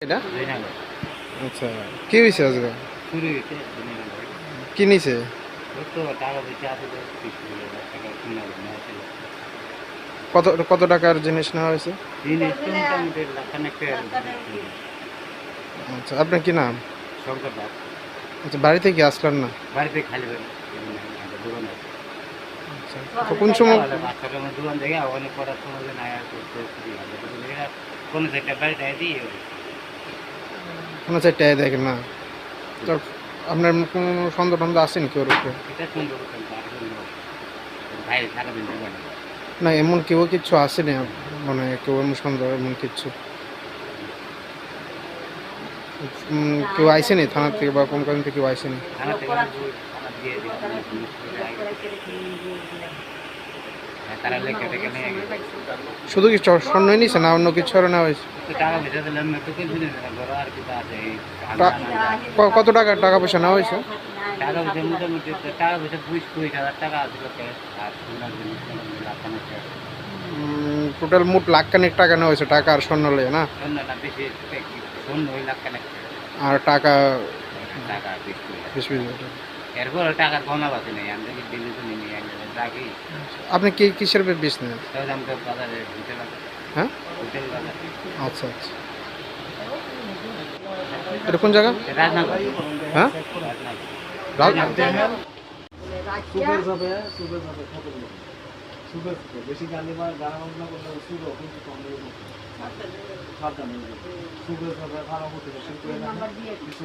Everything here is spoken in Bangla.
এটা আচ্ছা কি হয়েছে আজকে কি নিছে কত কত টাকার জিনিস নেওয়া হয়েছে আচ্ছা আপনার কি নাম আচ্ছা বাড়ি থেকে আসলেন না বাড়িতে খালি আচ্ছা কোন সময় দোকান দেখে ওখানে পড়ার সময় কোনো একটা বাড়িতে দিই কোনো চারটায় দেখেন না? তো আপনার কোনো সন্দেহ টন্দ আসেনি উপরে? ভাই সারাদিন দোকানে না এমন কেউ কিচ্ছু আসেনি মানে কেউ এমন সন্দেহ এমন কিচ্ছু? উম, কেউ আইসেনি থানা থেকে বা কোন কারণ থেকে কেউ আইসেনি থানা থেকে তারা লেখা টেকে নিয়ে গেছে। শুধু কি স্বর্ণ নিছে না অন্য কিছু আরও নেওয়া হয়েছে? টাকা পয়সা দিলাম একটু কিছু দিন বড় আর কিছু আছে এই টা- ক- কত টাকা টাকা পয়সা নেওয়া হয়েছে? টাকা পয়সা মোটামুটি টাকা পয়সা বিশ কুড়ি হাজার টাকা আছে আর সোনার জিনিস লাখানো ক্যাশ টোটাল মোট লাখ খানিক টাকা নেওয়া হয়েছে টাকা আর স্বর্ণ লেগে না? না আর টাকা টাকা। এরপর টাকার বাকি নেই আমরা দিল্লি তো রাখি আপনি কি কিসের বিজনেস তাহলে আমাকে বাজারে হোটেল আছে হ্যাঁ হোটেল বাজার আচ্ছা আচ্ছা এটা কোন জায়গা রাজনগর হ্যাঁ রাজনগর রাজ- সুখের যাবে সুখের যাবে কতগুলো সুখের সুখের বেশি গালি বা গানা বাজনা করলে সুখ কিন্তু কম সাবধান সুখের যাবে ভালো করতে শুরু করে রাখেন কিছু